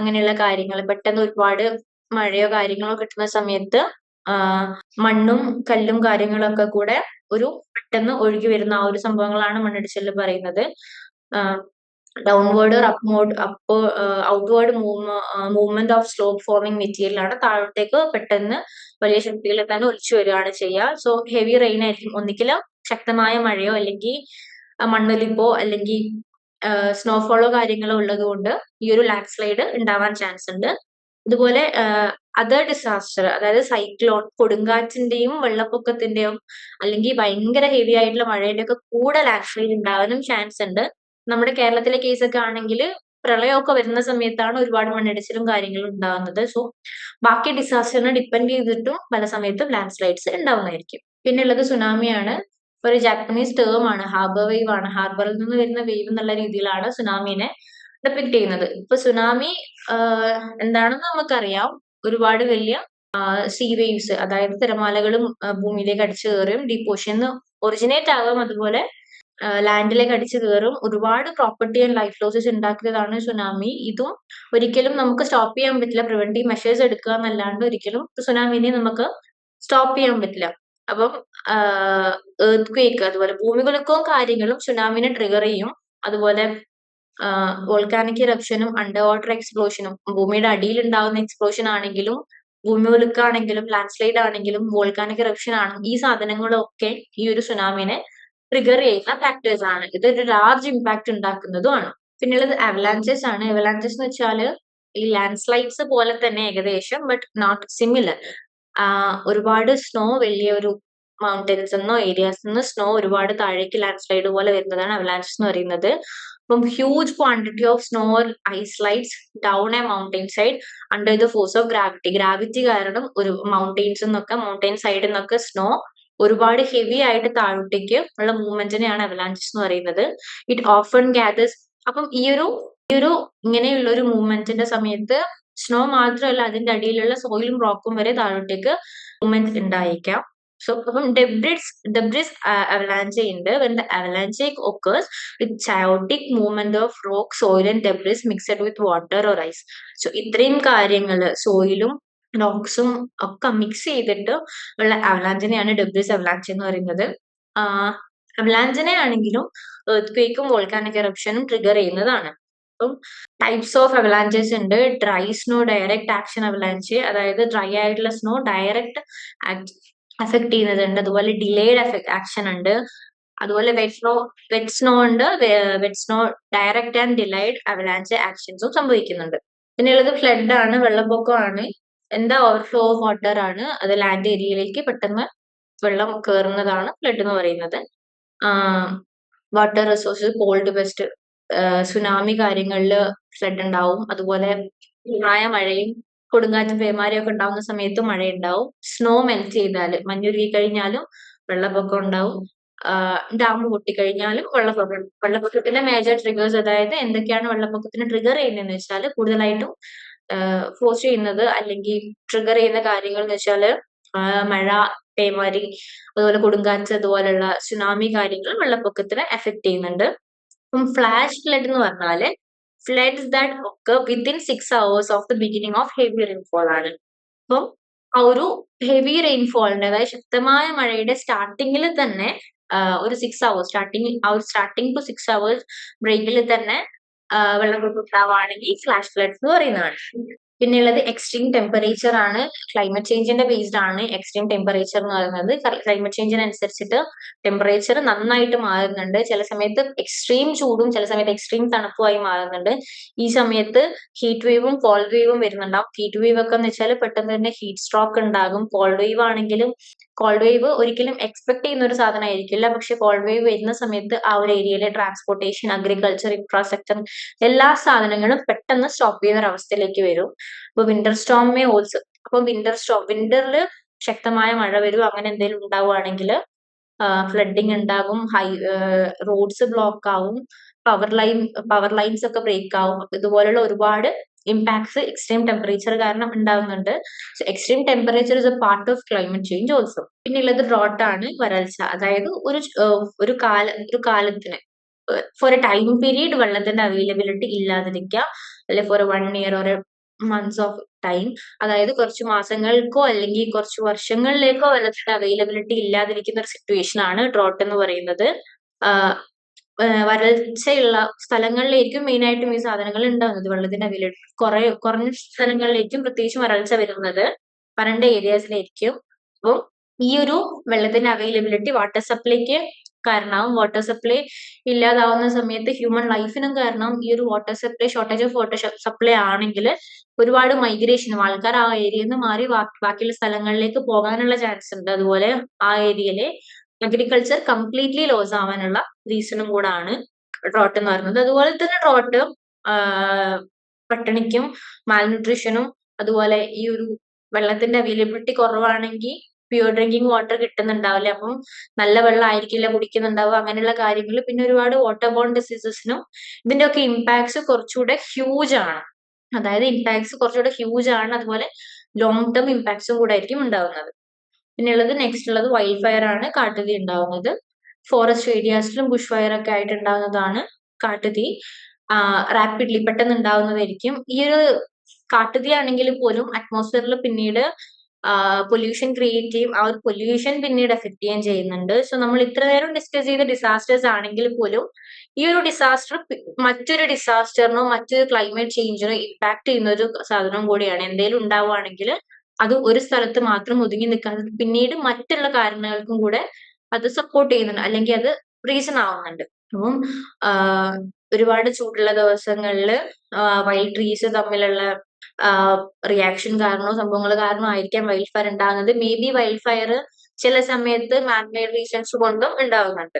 [SPEAKER 1] അങ്ങനെയുള്ള കാര്യങ്ങൾ പെട്ടെന്ന് ഒരുപാട് മഴയോ കാര്യങ്ങളോ കിട്ടുന്ന സമയത്ത് മണ്ണും കല്ലും കാര്യങ്ങളൊക്കെ കൂടെ ഒരു പെട്ടെന്ന് ഒഴുകി വരുന്ന ആ ഒരു സംഭവങ്ങളാണ് മണ്ണിടിച്ചിൽ പറയുന്നത്. Downward അപ്മോഡ് up outward movement of slope forming material ആണ്. താഴോട്ടേക്ക് പെട്ടെന്ന് വലിയ ശക്തിയിൽ തന്നെ ഒലിച്ചു വരികയാണ് ചെയ്യുക. സോ ഹെവി റെയിൻ ആയിരിക്കും. ഒന്നിക്കലും ശക്തമായ മഴയോ അല്ലെങ്കിൽ മണ്ണൊലിപ്പോ അല്ലെങ്കിൽ സ്നോഫോളോ കാര്യങ്ങളോ ഉള്ളത് കൊണ്ട് ഈ ഒരു ലാൻഡ് സ്ലൈഡ് ഉണ്ടാവാൻ ചാൻസ് ഉണ്ട്. ഇതുപോലെ അതർ ഡിസാസ്റ്റർ അതായത് സൈക്ലോൺ കൊടുങ്കാറ്റിന്റെയും വെള്ളപ്പൊക്കത്തിന്റെയും അല്ലെങ്കിൽ ഭയങ്കര ഹെവി ആയിട്ടുള്ള മഴയുടെ ഒക്കെ കൂടെ ലാൻഡ് സ്ലൈഡ് ഉണ്ടാവാനും ചാൻസ് ഉണ്ട്. നമ്മുടെ കേരളത്തിലെ കേസൊക്കെ ആണെങ്കിൽ പ്രളയമൊക്കെ വരുന്ന സമയത്താണ് ഒരുപാട് മണ്ണിടിച്ചിലും കാര്യങ്ങളും ഉണ്ടാകുന്നത്. സോ ബാക്കി ഡിസാസ്റ്ററിനെ ഡിപ്പെൻഡ് ചെയ്തിട്ടും പല സമയത്തും ലാൻഡ് സ്ലൈഡ്സ് ഉണ്ടാവുന്നതായിരിക്കും. പിന്നെ ഉള്ളത് സുനാമിയാണ് ഒരു ജാപ്പനീസ് ടേം ആണ്. ഹാർബർ വേവ് ആണ്. ഹാർബറിൽ നിന്ന് വരുന്ന വേവ് എന്നുള്ള രീതിയിലാണ് സുനാമിനെ ഡെപ്പിക്ട് ചെയ്യുന്നത്. ഇപ്പൊ സുനാമി എന്താണെന്ന് നമുക്കറിയാം. ഒരുപാട് വലിയ സീ വേവ്സ് അതായത് തിരമാലകളും ഭൂമിയിലേക്ക് അടിച്ചു കയറുകയും ഡീപ് ഓഷ്യൻ ഒറിജിനേറ്റ് ആകും അതുപോലെ ലാൻഡിലേക്ക് അടിച്ചു കയറും ഒരുപാട് പ്രോപ്പർട്ടി ആൻഡ് ലൈഫ് ലോസസ് ഉണ്ടാക്കിയതാണ് സുനാമി. ഇതും ഒരിക്കലും നമുക്ക് സ്റ്റോപ്പ് ചെയ്യാൻ പറ്റില്ല. പ്രിവെന്റീവ് മെഷേഴ്സ് എടുക്കുക എന്നല്ലാണ്ട് ഒരിക്കലും സുനാമിനെ നമുക്ക് സ്റ്റോപ്പ് ചെയ്യാൻ പറ്റില്ല. അപ്പം ഏർത്ത് ക്വേക്ക് അതുപോലെ ഭൂമികുലുക്കവും കാര്യങ്ങളും സുനാമിനെ ട്രിഗർ ചെയ്യും. അതുപോലെ വോൾക്കാനിക് ഇറപ്ഷനും അണ്ടർ വാട്ടർ എക്സ്പ്ലോഷനും ഭൂമിയുടെ അടിയിൽ ഉണ്ടാകുന്ന എക്സ്പ്ലോഷൻ ആണെങ്കിലും ഭൂമികുലുക്കാണെങ്കിലും ലാൻഡ് സ്ലൈഡ് ആണെങ്കിലും വോൾക്കാനിക് ഇറപ്ഷൻ ആണെങ്കിലും ഈ സാധനങ്ങളൊക്കെ ഈ ഒരു സുനാമിനെ ട്രിഗർ ചെയ്യുന്ന ഫാക്ടേഴ്സ് ആണ്. ഇതൊരു ലാർജ് ഇമ്പാക്ട് ഉണ്ടാക്കുന്നതുമാണ് പിന്നുള്ളത് അവലാൻസസ് ആണ്. അവലാൻസസ് എന്ന് വെച്ചാൽ ഈ ലാൻഡ് സ്ലൈഡ്സ് പോലെ തന്നെ ഏകദേശം ബട്ട് നോട്ട് സിമിലർ ഒരുപാട് സ്നോ വലിയ ഒരു മൗണ്ടൻസ് എന്നോ ഏരിയാസ് നിന്ന് സ്നോ ഒരുപാട് താഴേക്ക് ലാൻഡ് സ്ലൈഡ് പോലെ വരുന്നതാണ് അവലാൻസസ് എന്ന് പറയുന്നത്. അപ്പം huge quantity of snow ice slides down a mountain side under the force of gravity gravity കാരണം ഒരു മൗണ്ടൈൻസ് എന്നൊക്കെ മൗണ്ടൈൻ സൈഡിൽ നിന്നൊക്കെ സ്നോ ഒരുപാട് ഹെവി ആയിട്ട് താഴോട്ടേക്ക് ഉള്ള മൂവ്മെന്റിനെയാണ് അവലാഞ്ചസ് എന്ന് പറയുന്നത്. ഇറ്റ് ഓഫൺ ഗ്യാദേഴ്സ് അപ്പം ഈ ഒരു ഈ ഒരു ഇങ്ങനെയുള്ള ഒരു മൂവ്മെന്റിന്റെ സമയത്ത് സ്നോ മാത്രമല്ല അതിന്റെ അടിയിലുള്ള സോയിലും റോക്കും വരെ താഴോട്ടേക്ക് മൂവ്മെന്റ് ഉണ്ടായേക്കാം. സോ അപ്പം ഡെബ്രിഡ്സ് ഡെബ്രിസ് അവലാഞ്ച ഉണ്ട്. When the avalanche occurs with chaotic movement of rock soil and debris mixed with water or ice so ഇത്രയും കാര്യങ്ങൾ സോയിലും റോക്സും ഒക്കെ മിക്സ് ചെയ്തിട്ട് ഉള്ള അവലാഞ്ചിനെയാണ് ഡെബ്രിസ് അവലാഞ്ച് എന്ന് പറയുന്നത്. അവലാഞ്ചിനെ ആണെങ്കിലും എർത്ത് ക്വേക്കും വോൾക്കാനിക് എറപ്ഷനും ട്രിഗർ ചെയ്യുന്നതാണ്. അപ്പം ടൈപ്സ് ഓഫ് അവലാഞ്ചസ് ഉണ്ട്. Dry snow direct action avalanche അതായത് ഡ്രൈ ആയിട്ടുള്ള സ്നോ ഡയറക്റ്റ് അഫക്ട് ചെയ്യുന്നതുണ്ട്. അതുപോലെ ഡിലേഡ് ആക്ഷൻ ഉണ്ട്. അതുപോലെ വെറ്റ് സ്നോ വെറ്റ് സ്നോ ഉണ്ട്. Wet snow direct and delayed avalanche ആക്ഷൻസും സംഭവിക്കുന്നുണ്ട്. പിന്നെയുള്ളത് ഫ്ലഡ് ആണ് വെള്ളപ്പൊക്കമാണ്. എന്താ ഓവർഫ്ലോ ഓഫ് വാട്ടർ ആണ്. അത് ലാൻഡ് ഏരിയയിലേക്ക് പെട്ടെന്ന് വെള്ളം കയറുന്നതാണ് ഫ്ലഡ് എന്ന് പറയുന്നത്. Water resources cold west tsunami കാര്യങ്ങളിൽ ഫ്ലഡ് ഉണ്ടാവും. അതുപോലെ ആയ മഴയും കൊടുങ്കാറ്റും പേമാരിയും ഒക്കെ ഉണ്ടാവുന്ന സമയത്ത് മഴ ഉണ്ടാവും. സ്നോ മെൽറ്റ് ചെയ്താൽ മഞ്ഞുരുകി കഴിഞ്ഞാലും വെള്ളപ്പൊക്കം ഉണ്ടാവും. ഡാം പൊട്ടിക്കഴിഞ്ഞാലും വെള്ളപ്പൊക്കം. വെള്ളപ്പൊക്കത്തിന്റെ മേജർ ട്രിഗേഴ്സ് അതായത് എന്തൊക്കെയാണ് വെള്ളപ്പൊക്കത്തിന് ട്രിഗർ ചെയ്യുന്നതെന്ന് വെച്ചാൽ കൂടുതലായിട്ടും ഫോഴ്സ് ചെയ്യുന്നത് അല്ലെങ്കിൽ ട്രിഗർ ചെയ്യുന്ന കാര്യങ്ങൾ എന്ന് വെച്ചാൽ മഴ പേമാരി അതുപോലെ കൊടുങ്കാറ്റ് അതുപോലെയുള്ള സുനാമി കാര്യങ്ങൾ വെള്ളപ്പൊക്കത്തിന് എഫക്ട് ചെയ്യുന്നുണ്ട്. അപ്പം ഫ്ലാഷ് ഫ്ലഡ് എന്ന് പറഞ്ഞാൽ floods that occur within six hours of the beginning of heavy rainfall ആണ്. അപ്പം ആ ഒരു ഹെവി റെയിൻഫോളിന്റെ അതായത് ശക്തമായ മഴയുടെ സ്റ്റാർട്ടിങ്ങിൽ തന്നെ ഒരു സിക്സ് അവേഴ്സ് സ്റ്റാർട്ടിങ് ആ ഒരു സ്റ്റാർട്ടിങ് ടു സിക്സ് അവേഴ്സ് ബ്രേക്കിൽ തന്നെ വെള്ളപ്പൊക്കം ഉണ്ടാവുകയാണെങ്കിൽ ഫ്ലാഷ് ഫ്ലഡ്സ് എന്ന് പറയുന്നതാണ് പിന്നെയുള്ളത് എക്സ്ട്രീം ടെമ്പറേച്ചർ ആണ്. ക്ലൈമറ്റ് ചേഞ്ചിന്റെ ബേസ്ഡ് ആണ് എക്സ്ട്രീം ടെമ്പറേച്ചർ എന്ന് പറയുന്നത്. ക്ലൈമറ്റ് ചേഞ്ചിനനുസരിച്ചിട്ട് ടെമ്പറേച്ചർ നന്നായിട്ട് മാറുന്നുണ്ട്. ചില സമയത്ത് എക്സ്ട്രീം ചൂടും ചില സമയത്ത് എക്സ്ട്രീം തണുപ്പുമായി മാറുന്നുണ്ട്. ഈ സമയത്ത് ഹീറ്റ് വേവും കോൾഡ് വേവും വരുന്നുണ്ടാവും. ഹീറ്റ് വേവ് ഒക്കെ എന്ന് വെച്ചാൽ പെട്ടെന്ന് തന്നെ ഹീറ്റ് സ്ട്രോക്ക് ഉണ്ടാകും. കോൾഡ് വേവ് ആണെങ്കിലും കോൾഡ് വേവ് ഒരിക്കലും എക്സ്പെക്ട് ചെയ്യുന്ന ഒരു സാധനം ആയിരിക്കില്ല പക്ഷെ കോൾഡ് വേവ് വരുന്ന സമയത്ത് ആ ഒരു ഏരിയയിലെ ട്രാൻസ്പോർട്ടേഷൻ അഗ്രികൾച്ചർ ഇൻഫ്രാസ്ട്രക്ചർ എല്ലാ സാധനങ്ങളും പെട്ടെന്ന് സ്റ്റോപ്പ് ചെയ്യുന്ന ഒരു അവസ്ഥയിലേക്ക് വരും അപ്പൊ വിന്റർ സ്റ്റോമേ ഓൾസോ അപ്പൊ വിന്റർ സ്റ്റോ വിന്ററിൽ ശക്തമായ മഴ വരും അങ്ങനെ എന്തെങ്കിലും ഉണ്ടാവുകയാണെങ്കിൽ ഫ്ലഡിങ് ഉണ്ടാകും ഹൈ റോഡ്സ് ബ്ലോക്ക് ആവും പവർ ലൈൻ പവർ ലൈൻസ് ഒക്കെ ബ്രേക്ക് ആവും. ഇതുപോലുള്ള ഒരുപാട് ഇമ്പാക്ട്സ് എക്സ്ട്രീം ടെമ്പറേച്ചർ കാരണം ഉണ്ടാകുന്നുണ്ട് so extreme temperature is a part of climate change also പിന്നെ ഉള്ളത് ഡ്രോട്ട് ആണ് വരൾച്ച. അതായത് ഒരു ഒരു കാല ഒരു കാലത്തിന് ഫോർ എ ടൈം പീരീഡ് വെള്ളത്തിന്റെ അവൈലബിലിറ്റി ഇല്ലാതിരിക്കുക അല്ലെ for a one year or a months of time അതായത് കുറച്ച് മാസങ്ങൾക്കോ അല്ലെങ്കിൽ കുറച്ച് വർഷങ്ങളിലേക്കോ വെള്ളത്തിന്റെ അവൈലബിലിറ്റി ഇല്ലാതിരിക്കുന്ന ഒരു സിറ്റുവേഷൻ ആണ് ഡ്രോട്ട് എന്ന് പറയുന്നത്. വരൾച്ചയുള്ള സ്ഥലങ്ങളിലേക്കും മെയിൻ ആയിട്ടും ഈ സാധനങ്ങൾ ഉണ്ടാകുന്നത്. വെള്ളത്തിന്റെ അവൈലബിൾ കുറെ കുറഞ്ഞ സ്ഥലങ്ങളിലേക്കും പ്രത്യേകിച്ചും വരൾച്ച വരുന്നത് വരണ്ട ഏരിയാസിലായിരിക്കും അപ്പം ഈ ഒരു വെള്ളത്തിന്റെ അവൈലബിലിറ്റി വാട്ടർ സപ്ലൈക്ക് കാരണമാവും. വാട്ടർ സപ്ലൈ ഇല്ലാതാവുന്ന സമയത്ത് ഹ്യൂമൻ ലൈഫിനും കാരണം ഈ ഒരു water supply shortage of water supply ആണെങ്കിൽ ഒരുപാട് മൈഗ്രേഷനും ആൾക്കാർ ആ ഏരിയയിൽ നിന്ന് മാറി ബാക്കിയുള്ള സ്ഥലങ്ങളിലേക്ക് പോകാനുള്ള ചാൻസ് ഉണ്ട്. അതുപോലെ ആ ഏരിയയിലെ അഗ്രികൾച്ചർ കംപ്ലീറ്റ്ലി ലോസ് ആവാനുള്ള റീസണും കൂടാണ് ഡ്രോട്ട് എന്ന് പറയുന്നത്. അതുപോലെ തന്നെ ഡ്രോട്ട് പട്ടിണിക്കും മാൽന്യൂട്രീഷനും അതുപോലെ ഈ ഒരു വെള്ളത്തിന്റെ അവൈലബിലിറ്റി കുറവാണെങ്കിൽ പ്യൂർ ഡ്രിങ്കിങ് വാട്ടർ കിട്ടുന്നുണ്ടാവില്ല. അപ്പം നല്ല വെള്ളം ആയിരിക്കില്ല കുടിക്കുന്നുണ്ടാവുക അങ്ങനെയുള്ള കാര്യങ്ങൾ. പിന്നെ ഒരുപാട് വാട്ടർ ബോൺ ഡിസീസസിനും ഇതിന്റെ ഒക്കെ ഇമ്പാക്ട്സ് കുറച്ചുകൂടെ ഹ്യൂജ് ആണ്. അതായത് ഇമ്പാക്ട്സ് കുറച്ചുകൂടെ ഹ്യൂജ് ആണ്. അതുപോലെ ലോങ് ടേം ഇമ്പാക്ട്സും കൂടെ ആയിരിക്കും ഉണ്ടാവുന്നത്. പിന്നെ ഉള്ളത് നെക്സ്റ്റ് ഉള്ളത് വൈൽഡ് ഫയർ ആണ്. കാട്ടുതീ ഉണ്ടാവുന്നത്. ഫോറസ്റ്റ് ഏരിയാസിലും ബുഷ് ഫയർ ഒക്കെ ആയിട്ട് ഉണ്ടാകുന്നതാണ് കാട്ടുതീ. റാപ്പിഡ്ലി പെട്ടെന്ന് ഉണ്ടാവുന്നതായിരിക്കും. ഈ ഒരു കാട്ടുതീ ആണെങ്കിൽ പോലും അറ്റ്മോസ്ഫിയറിൽ പിന്നീട് പൊല്യൂഷൻ ക്രിയേറ്റ് ചെയ്യും. ആ ഒരു പൊല്യൂഷൻ പിന്നീട് എഫക്ട് ചെയ്യാൻ ചെയ്യുന്നുണ്ട്. സോ നമ്മൾ ഇത്ര നേരം ഡിസ്കസ് ചെയ്ത ഡിസാസ്റ്റേഴ്സ് ആണെങ്കിൽ പോലും ഈ ഒരു ഡിസാസ്റ്റർ മറ്റൊരു ഡിസാസ്റ്ററിനോ മറ്റൊരു ക്ലൈമറ്റ് ചേഞ്ചിനോ ഇമ്പാക്ട് ചെയ്യുന്ന ഒരു സാധനം കൂടിയാണ്. എന്തെങ്കിലും ഉണ്ടാവുകയാണെങ്കിൽ അത് ഒരു സ്ഥലത്ത് മാത്രം ഒതുങ്ങി നിൽക്കാതെ പിന്നീട് മറ്റുള്ള കാരണങ്ങൾക്കും കൂടെ അത് സപ്പോർട്ട് ചെയ്യുന്നുണ്ട്. അല്ലെങ്കിൽ അത് റീസൺ ആവുന്നുണ്ട്. അപ്പം ഒരുപാട് ചൂടുള്ള ദിവസങ്ങളിൽ വൈൽഡ് ട്രീസ് തമ്മിലുള്ള റിയാക്ഷൻ കാരണോ സംഭവങ്ങൾ കാരണമോ ആയിരിക്കാം വൈൽഡ് ഫയർ ഉണ്ടാകുന്നത്. മേ ബി വൈൽഡ് ഫയർ ചില സമയത്ത് മാൻമെയ്ഡ് റീസൺസ് കൊണ്ടും ഉണ്ടാകുന്നുണ്ട്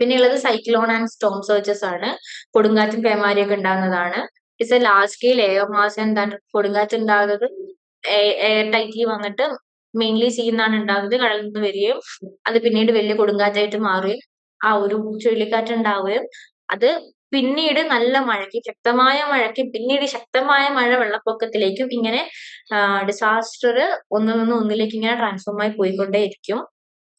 [SPEAKER 1] പിന്നെ ഉള്ളത് സൈക്ലോൺ ആൻഡ് സ്റ്റോം സെർച്ചസ് ആണ്. കൊടുങ്കാറ്റും പേമാരിയൊക്കെ ഉണ്ടാകുന്നതാണ്. It's a large scale air mass കൊടുങ്കാറ്റ് ഉണ്ടാകുന്നത് എയർ ടൈറ്റ്ലി വന്നിട്ട് മെയിൻലി സീന്നാണ് ഉണ്ടാകുന്നത് കടലിൽ നിന്ന് വരികയും അത് പിന്നീട് വലിയ കൊടുങ്കാറ്റായിട്ട് മാറുകയും ആ ഒരു ചുഴലിക്കാറ്റ് ഉണ്ടാവുകയും അത് പിന്നീട് നല്ല മഴയ്ക്ക് ശക്തമായ മഴയ്ക്ക് പിന്നീട് ശക്തമായ മഴ വെള്ളപ്പൊക്കത്തിലേക്കും ഇങ്ങനെ ഡിസാസ്റ്റർ ഒന്നിൽ നിന്ന് ഒന്നിലേക്ക് ഇങ്ങനെ ട്രാൻസ്ഫോം ആയി പോയിക്കൊണ്ടേയിരിക്കും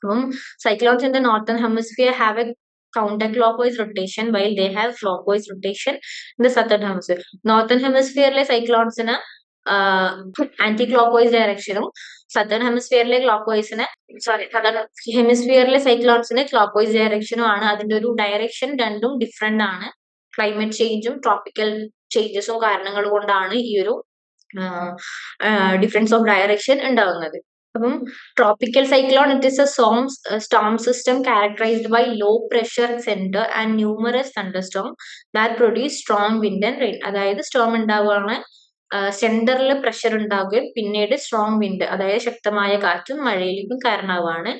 [SPEAKER 1] അപ്പം cyclones in the northern hemisphere have a counterclockwise clockwise while they have clockwise rotation in the southern hemisphere. Northern ഹെമിസ്ഫിയറിലെ സൈക്ലോൺസിന് ആന്റി ക്ലോക്ക് വൈസ് ഡയറക്ഷനും സദേൺ ഹെമിസ്ഫിയറിലെ ക്ലോക്ക് വൈസിന് സോറി സദേൺ ഹെമിസ്ഫിയറിലെ സൈക്ലോൺസിന് ക്ലോക്ക് വൈസ് ഡയറക്ഷനും ആണ്. അതിന്റെ ഒരു ഡയറക്ഷൻ രണ്ടും ഡിഫറെന്റ് ആണ്. ക്ലൈമറ്റ് ചേഞ്ചും ട്രോപ്പിക്കൽ ചേഞ്ചസും കാരണങ്ങൾ കൊണ്ടാണ് ഈ ഒരു ഡിഫറൻസ് ഓഫ് ഡയറക്ഷൻ ഉണ്ടാകുന്നത് അപ്പം tropical cyclone it is a Som storm system characterized by low pressure centre and numerous thunderstorm that produce strong wind and rain അതായത് സ്റ്റോം ഉണ്ടാവുകയാണ് സെന്ററിൽ പ്രഷർ ഉണ്ടാവുകയും പിന്നീട് സ്ട്രോങ് വിൻഡ് അതായത് ശക്തമായ കാറ്റും മഴയിലേക്കും കാരണമാവാണ്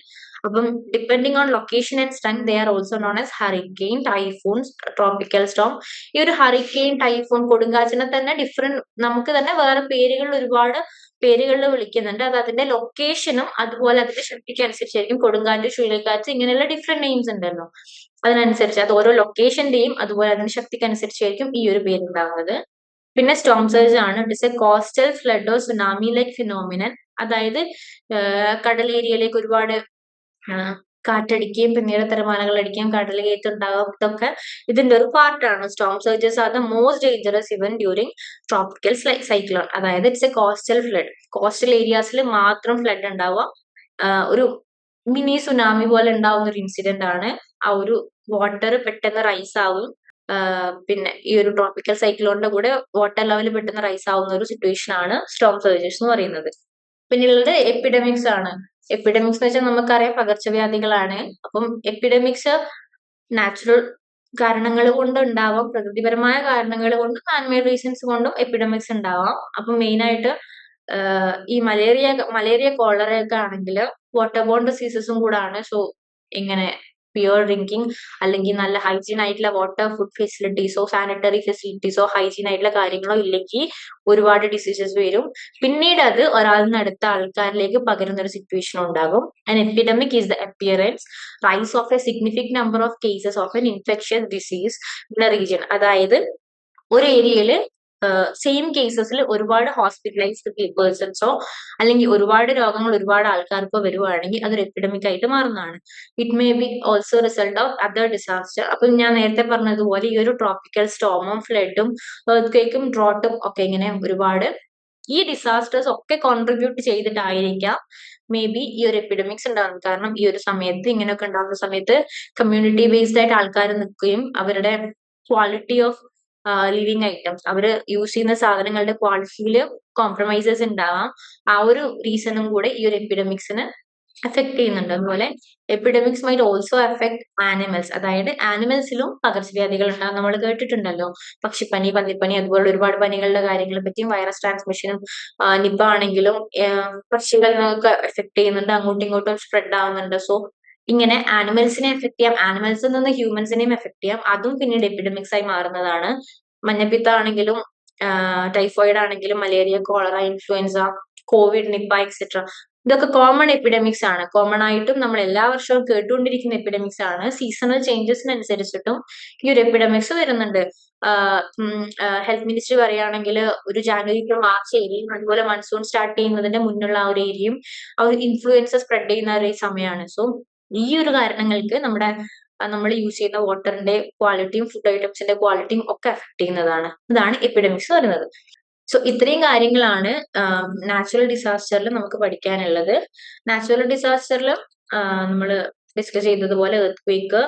[SPEAKER 1] അപ്പം depending on location and strength they are also known as hurricane typhoon tropical storm ഈ ഒരു ഹറിക്കെയിൻ ടൈഫൂൺ കൊടുങ്കാറ്റിനെ തന്നെ ഡിഫറെന്റ് നമുക്ക് തന്നെ വേറെ പേരുകൾ ഒരുപാട് പേരുകളിൽ വിളിക്കുന്നുണ്ട്. അത് അതിന്റെ ലൊക്കേഷനും അതുപോലെ അതിന്റെ ശക്തിക്ക് അനുസരിച്ചായിരിക്കും കൊടുങ്കാറ്റ് ചുഴലിക്കാറ്റ് ഇങ്ങനെയുള്ള ഡിഫറെന്റ് നെയിംസ് ഉണ്ടല്ലോ. അതിനനുസരിച്ച് അത് ഓരോ ലൊക്കേഷന്റെയും അതുപോലെ അതിന്റെ ശക്തിക്ക് അനുസരിച്ചായിരിക്കും ഈ ഒരു പേര് ഉണ്ടാവുന്നത്. പിന്നെ സ്റ്റോം സർജ് ആണ്. It is a coastal flood or tsunami like phenomenon അതായത് കടൽ ഏരിയയിലേക്ക് ഒരുപാട് കാറ്റടിക്കുകയും പിന്നീട് തിരമാലകൾ അടിക്കുകയും കടൽ കയറ്റുണ്ടാകും ഇതൊക്കെ ഇതിന്റെ ഒരു പാർട്ടാണ് storm surges are the most dangerous even during tropical cyclone അതായത് it's a coastal flood coastal ഏരിയാസിൽ മാത്രം ഫ്ലഡ് ഉണ്ടാവുക. ഒരു മിനി സുനാമി പോലെ ഉണ്ടാവുന്ന ഒരു ഇൻസിഡന്റ് ആണ്. ആ ഒരു വാട്ടർ പെട്ടെന്ന് റൈസ് ആവും. പിന്നെ ഈ ഒരു ട്രോപ്പിക്കൽ സൈക്ലോണിന്റെ കൂടെ വാട്ടർ ലെവൽ പെട്ടെന്ന് റൈസ് ആവുന്ന ഒരു സിറ്റുവേഷൻ ആണ് സ്റ്റോം സർജസ് എന്ന് പറയുന്നത്. പിന്നെയുള്ളത് എപ്പിഡമിക്സ് ആണ്. എപ്പിഡമിക്സ് എന്ന് വെച്ചാൽ നമുക്കറിയാം പകർച്ചവ്യാധികളാണ്. അപ്പം എപ്പിഡമിക്സ് നാച്ചുറൽ കാരണങ്ങൾ കൊണ്ട് ഉണ്ടാവാം പ്രകൃതിപരമായ കാരണങ്ങൾ കൊണ്ടും മാൻമെയ്ഡ് റീസൺസ് കൊണ്ടും എപ്പിഡമിക്സ് ഉണ്ടാവാം. അപ്പം മെയിൻ ആയിട്ട് ഈ മലേറിയ മലേറിയ കോളറയൊക്കെ ആണെങ്കിൽ വാട്ടർ ബോൺ ഡിസീസസും കൂടാണ്. സോ ഇങ്ങനെ പ്യുവർ ഡ്രിങ്കിങ് അല്ലെങ്കിൽ നല്ല ഹൈജീൻ ആയിട്ടുള്ള വാട്ടർ ഫുഡ് ഫെസിലിറ്റീസോ സാനിറ്ററി ഫെസിലിറ്റീസോ ഹൈജീൻ ആയിട്ടുള്ള കാര്യങ്ങളോ ഇല്ലെങ്കിൽ ഒരുപാട് ഡിസീസസ് വരും. പിന്നീട് അത് ഒരാളിൽ നിന്ന് അടുത്ത ആൾക്കാരിലേക്ക് പകരുന്ന ഒരു സിറ്റുവേഷൻ ഉണ്ടാകും. And epidemic is the appearance rise of a significant number of cases of an infectious disease in a region അതായത് ഒരു ഏരിയയിൽ സെയിം കേസസിൽ ഒരുപാട് ഹോസ്പിറ്റലൈസ്ഡ് പേഴ്സൺസോ അല്ലെങ്കിൽ ഒരുപാട് രോഗങ്ങൾ ഒരുപാട് ആൾക്കാർക്കോ വരുവാണെങ്കിൽ അതൊരു എപ്പിഡമിക് ആയിട്ട് മാറുന്നതാണ്. It may be also result of other disaster അപ്പം ഞാൻ നേരത്തെ പറഞ്ഞതുപോലെ ഈ ഒരു ട്രോപ്പിക്കൽ സ്റ്റോമും ഫ്ലഡും കേക്കും ഡ്രോട്ടും ഒക്കെ ഇങ്ങനെ ഒരുപാട് ഈ ഡിസാസ്റ്റേഴ്സ് ഒക്കെ കോൺട്രിബ്യൂട്ട് ചെയ്തിട്ടായിരിക്കാം മേ ബി ഈ ഒരു എപ്പിഡമിക്സ് ഉണ്ടാകുന്നത് കാരണം ഈ ഒരു സമയത്ത് ഇങ്ങനെയൊക്കെ ഉണ്ടാകുന്ന സമയത്ത് കമ്മ്യൂണിറ്റി ബേസ്ഡ് ആയിട്ട് ആൾക്കാർ നിൽക്കുകയും അവരുടെ ക്വാളിറ്റി ഓഫ് ലിവിങ് ഐറ്റംസ് അവർ യൂസ് ചെയ്യുന്ന സാധനങ്ങളുടെ ക്വാളിറ്റിയിൽ കോംപ്രമൈസസ് ഉണ്ടാവാം ആ ഒരു റീസണും കൂടെ ഈ ഒരു എപ്പിഡമിക്സിന് എഫക്ട് ചെയ്യുന്നുണ്ട്. അതുപോലെ epidemics might also effect animals അതായത് ആനിമൽസിലും പകർച്ചവ്യാധികൾ ഉണ്ടാകും നമ്മൾ കേട്ടിട്ടുണ്ടല്ലോ. പക്ഷിപ്പനി പന്നിപ്പനി അതുപോലെ ഒരുപാട് പനികളുടെ കാര്യങ്ങളെ പറ്റിയും വൈറസ് ട്രാൻസ്മിഷനും നിപ്പ ആണെങ്കിലും പക്ഷികളിനൊക്കെ എഫക്ട് ചെയ്യുന്നുണ്ട്. അങ്ങോട്ടും ഇങ്ങോട്ടും സ്പ്രെഡ് ആവുന്നുണ്ട്. സോ ഇങ്ങനെ ആനിമൽസിനെ എഫക്ട് ചെയ്യാം. ആനിമൽസിൽ നിന്ന് ഹ്യൂമൻസിനെയും എഫക്ട് ചെയ്യാം. അതും പിന്നീട് എപ്പിഡമിക്സ് ആയി മാറുന്നതാണ്. മഞ്ഞപ്പിത്ത ആണെങ്കിലും ടൈഫോയിഡ് ആണെങ്കിലും malaria cholera influenza Covid Nipah etcetera ഇതൊക്കെ കോമൺ എപ്പിഡമിക്സ് ആണ്. കോമൺ ആയിട്ടും നമ്മൾ എല്ലാ വർഷവും കേട്ടുകൊണ്ടിരിക്കുന്ന എപ്പിഡമിക്സ് ആണ്. സീസണൽ ചേഞ്ചസിനനുസരിച്ചിട്ടും ഈ ഒരു എപ്പിഡമിക്സ് വരുന്നുണ്ട്. ഹെൽത്ത് മിനിസ്റ്റർ പറയുകയാണെങ്കിൽ ഒരു ജാനുവരി ടു മാർച്ച് ഏരിയയും അതുപോലെ മൺസൂൺ സ്റ്റാർട്ട് ചെയ്യുന്നതിന്റെ മുന്നുള്ള ആ ഒരു ഏരിയയും ആ ഒരു ഇൻഫ്ലുവൻസ് സ്പ്രെഡ് ചെയ്യുന്ന ഒരു സമയമാണ്. സോ ഈ ഒരു കാരണങ്ങൾക്ക് നമ്മുടെ നമ്മൾ യൂസ് ചെയ്യുന്ന വാട്ടറിന്റെ ക്വാളിറ്റിയും ഫുഡ് ഐറ്റംസിന്റെ ക്വാളിറ്റിയും ഒക്കെ അഫക്ട് ചെയ്യുന്നതാണ്. ഇതാണ് എപ്പിഡമിക്സ് പറയുന്നത്. സോ ഇത്രയും കാര്യങ്ങളാണ് നാച്ചുറൽ ഡിസാസ്റ്ററിൽ നമുക്ക് പഠിക്കാനുള്ളത്. നാച്ചുറൽ ഡിസാസ്റ്ററിൽ നമ്മൾ ഡിസ്കസ് ചെയ്തതുപോലെ earthquake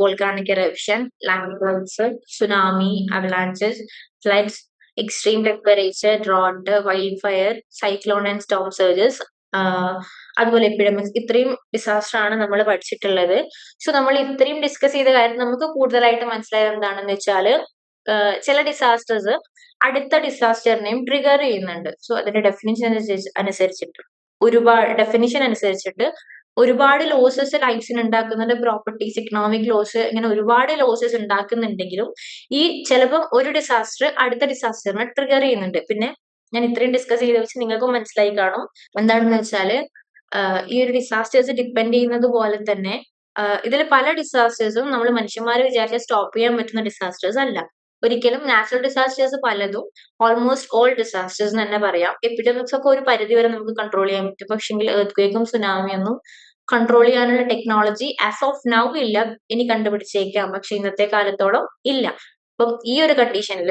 [SPEAKER 1] volcanic eruption land tsunami avalanches floods extreme temperature drought wild fire cyclone and storm surges അതുപോലെ എപ്പിഡമിക്സ് ഇത്രയും ഡിസാസ്റ്റർ ആണ് നമ്മൾ പഠിച്ചിട്ടുള്ളത്. സോ നമ്മൾ ഇത്രയും ഡിസ്കസ് ചെയ്ത കാര്യം നമുക്ക് കൂടുതലായിട്ട് മനസ്സിലായത് എന്താണെന്ന് വെച്ചാൽ ചില ഡിസാസ്റ്റേഴ്സ് അടുത്ത ഡിസാസ്റ്ററിനെയും ട്രിഗർ ചെയ്യുന്നുണ്ട്. സോ അതിന്റെ ഡെഫിനിഷൻ അനുസരിച്ചിട്ട്. ഒരുപാട് ഡെഫിനിഷൻ അനുസരിച്ചിട്ട് ഒരുപാട് ലോസസ് ലൈഫ്സിന് ഉണ്ടാക്കുന്നുണ്ട് പ്രോപ്പർട്ടീസ് ഇക്കണോമിക് ലോസ് ഇങ്ങനെ ഒരുപാട് ലോസസ് ഉണ്ടാക്കുന്നുണ്ടെങ്കിലും ഈ ചിലപ്പം ഒരു ഡിസാസ്റ്റർ അടുത്ത ഡിസാസ്റ്ററിനെ ട്രിഗർ ചെയ്യുന്നുണ്ട്. പിന്നെ ഞാൻ ഇത്രയും ഡിസ്കസ് ചെയ്ത് വെച്ച് നിങ്ങൾക്കും മനസ്സിലായി കാണും. എന്താണെന്ന് വെച്ചാൽ ഈ ഒരു ഡിസാസ്റ്റേഴ്സ് ഡിപ്പെൻഡ് ചെയ്യുന്നത് പോലെ തന്നെ ഇതിൽ പല ഡിസാസ്റ്റേഴ്സും നമ്മൾ മനുഷ്യന്മാർ വിചാരിച്ച സ്റ്റോപ്പ് ചെയ്യാൻ പറ്റുന്ന ഡിസാസ്റ്റേഴ്സ് അല്ല. ഒരിക്കലും നാച്ചുറൽ ഡിസാസ്റ്റേഴ്സ് പലതും ഓൾമോസ്റ്റ് ഓൾ ഡിസാസ്റ്റേഴ്സ് എന്ന് തന്നെ പറയാം. എപ്പിഡമിക്സ് ഒക്കെ ഒരു പരിധി വരെ നമുക്ക് കൺട്രോൾ ചെയ്യാൻ പറ്റും. പക്ഷെങ്കിൽ എർത്ത് ക്വേക്കും സുനാമിയൊന്നും കൺട്രോൾ ചെയ്യാനുള്ള ടെക്നോളജി ആസ് ഓഫ് നൗ ഇല്ല. ഇനി കണ്ടുപിടിച്ചേക്കാം. പക്ഷെ ഇന്നത്തെ കാലത്തോളം ഇല്ല. അപ്പം ഈ ഒരു കണ്ടീഷനിൽ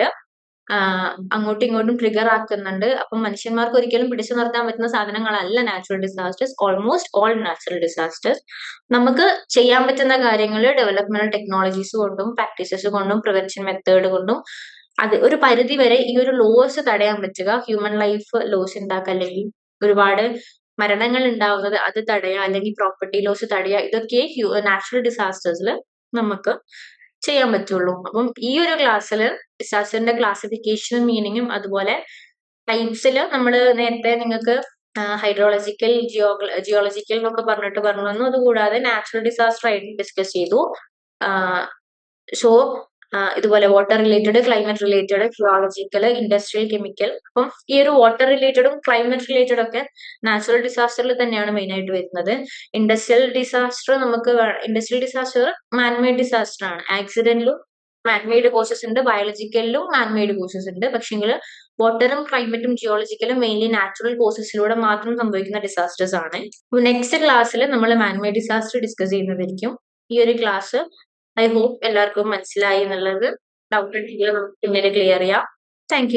[SPEAKER 1] അങ്ങോട്ടും ഇങ്ങോട്ടും ട്രിഗർ ആക്കുന്നുണ്ട്. അപ്പം മനുഷ്യന്മാർക്ക് ഒരിക്കലും പിടിച്ചു നിർത്താൻ പറ്റുന്ന സാധനങ്ങളല്ല natural disasters almost all natural disasters നമുക്ക് ചെയ്യാൻ പറ്റുന്ന കാര്യങ്ങൾ ഡെവലപ്മെന്റൽ ടെക്നോളജീസ് കൊണ്ടും പ്രാക്ടീസസ് കൊണ്ടും പ്രിവെൻഷൻ മെത്തേഡ് കൊണ്ടും അത് ഒരു പരിധി വരെ ഈ ഒരു ലോസ് തടയാൻ പറ്റുക. ഹ്യൂമൻ ലൈഫ് ലോസ് ഉണ്ടാക്കുക അല്ലെങ്കിൽ ഒരുപാട് മരണങ്ങൾ ഉണ്ടാവുന്നത് അത് തടയുക അല്ലെങ്കിൽ പ്രോപ്പർട്ടി ലോസ് തടയുക. ഇതൊക്കെ നാച്ചുറൽ ഡിസാസ്റ്റേഴ്സിൽ നമുക്ക് ചെയ്യാൻ പറ്റുള്ളൂ. അപ്പം ഈ ഒരു ക്ലാസ്സിൽ ഡിസാസ്റ്ററിന്റെ ക്ലാസിഫിക്കേഷനും മീനിങ്ങും അതുപോലെ ടൈപ്സിൽ നമ്മൾ നേരത്തെ നിങ്ങൾക്ക് ഹൈഡ്രോളജിക്കൽ ജിയോ ജിയോളജിക്കൽ എന്നൊക്കെ പറഞ്ഞിട്ട് പറഞ്ഞു വന്നു അതുകൂടാതെ നാച്ചുറൽ ഡിസാസ്റ്റർ ആയിട്ട് ഡിസ്കസ് ചെയ്തു. സോ ഇതുപോലെ water related climate related geological industrial chemical അപ്പം ഈ ഒരു വാട്ടർ റിലേറ്റഡും ക്ലൈമറ്റ് റിലേറ്റഡ് ഒക്കെ നാച്ചുറൽ ഡിസാസ്റ്ററിൽ തന്നെയാണ് മെയിൻ ആയിട്ട് വരുന്നത്. ഇൻഡസ്ട്രിയൽ ഡിസാസ്റ്റർ നമുക്ക് ഇൻഡസ്ട്രിയൽ ഡിസാസ്റ്റർ മാൻമെയ്ഡ് ഡിസാസ്റ്റർ ആണ്. ആക്സിഡന്റിലും മാൻമെയ്ഡ് കോസസ് ഉണ്ട് ബയോളജിക്കലിലും മാൻമെയ്ഡ് കോസസ് ഉണ്ട്. പക്ഷെങ്കിൽ വാട്ടറും ക്ലൈമറ്റും ജിയോളജിക്കലും മെയിൻലി നാച്ചുറൽ കോസസിലൂടെ മാത്രം സംഭവിക്കുന്ന ഡിസാസ്റ്റേഴ്സ് ആണ്. നെക്സ്റ്റ് ക്ലാസ്സിൽ നമ്മൾ മാൻമെയ്ഡ് ഡിസാസ്റ്റർ ഡിസ്കസ് ചെയ്യുന്നതായിരിക്കും. ഈ ഒരു ക്ലാസ് ഐ ഹോപ്പ് എല്ലാവർക്കും മനസ്സിലായി എന്നുള്ളത്. ഡൗട്ട് ഉണ്ടെങ്കിൽ നമുക്ക് പിന്നീട് ക്ലിയർ ചെയ്യാം. താങ്ക്